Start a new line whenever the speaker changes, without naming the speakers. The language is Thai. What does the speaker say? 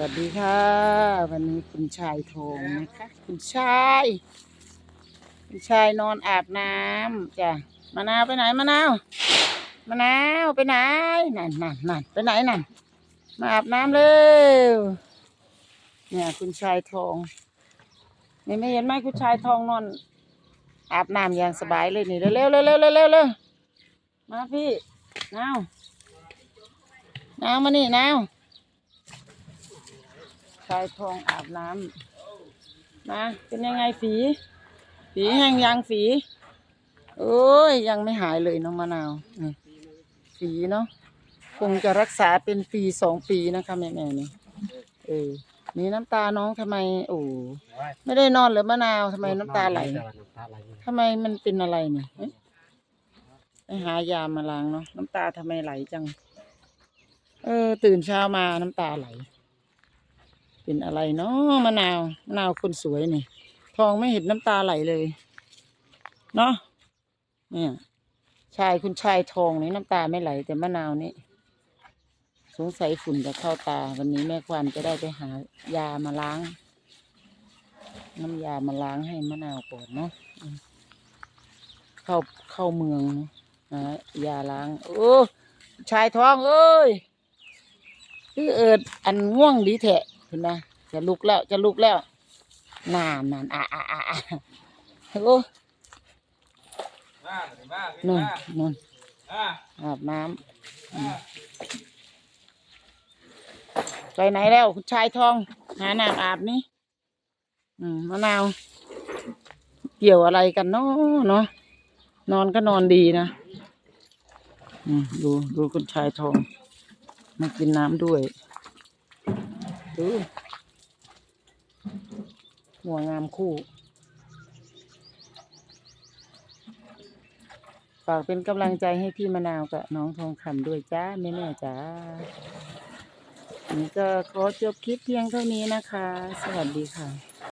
วัสดีค่ะ วันนี้คุณชายโทงนะคะ คุณชาย คุณชายนอนอาบน้ำจ้ะมะนาวไปไหนมะนาวมะนาวไปไหนนั่นนั่นนั่นไปไหนนั่นมาอาบน้ำเร็วเนี่ยคุณชายทองนี่ไม่เห็นไหมคุณชายทองนอน อาบน้ำอย่างสบายเลยนี่เร็วเร็วเร็วเร็วเร็วเร็วเร็วมาพี่นาวน้ำมานี่น้ำ ชายทองอาบน้ำนะเป็นยังไงฝี ฝีแห้งยังฝี โอ้ย ยังไม่หายเลยน้องมะนาวนี่ฝีเนาะคงจะรักษาเป็นปีสองปีนะคะแม่แม่นี่เออนี่น้ำตาน้องทำไม โอ้ไม่ได้นอนหรือมะนาวทำไมน้ำตาไหลทำไมมันเป็นอะไรเนี่ยไปหายามาล้างเนาะน้ำตาทำไมไหลจัง เออ ตื่นเช้ามาน้ำตาไหล เป็นอะไรเนาะมะนาวมะนาวคนสวยนี่ ทองไม่เห็นน้ำตาไหลเลย เนาะเนี่ยชายคุณชายทองนี่น้ำตาไม่ไหล แต่มะนาวนี่สงสัยฝุ่นจะเข้าตา วันนี้แม่ควันจะได้ไปหายามาล้าง น้ำยามาล้างให้มะนาวก่อนเนาะเข้าเข้าเมืองนะยาล้าง โอ้ชายทองเอ้ยคือเอิดอันง่วงดีแทะ เห็นไหมจะลุกแล้วจะลุกแล้วนานนานอะอะอะอะโอ้
มาเดี๋ยวมาขึ้น
นุ่น
มา
นุ่น
อ่า
อาบน้ำ
อ่า
ไปไหนแล้วคุณชายทอง หาน้ำอาบนี่อืมมะนาว เกี่ยวอะไรกันเนาะเนาะนอนก็นอนดีนะอืมดูดูคุณชายทองมากินน้ำด้วย ดูหัวงามคู่ฝากเป็นกำลังใจให้พี่มะนาวกับน้องทองคำด้วยจ้าแม่แม่จ้าอันนี้ก็ขอจบคลิปเพียงเท่านี้นะคะ สวัสดีค่ะ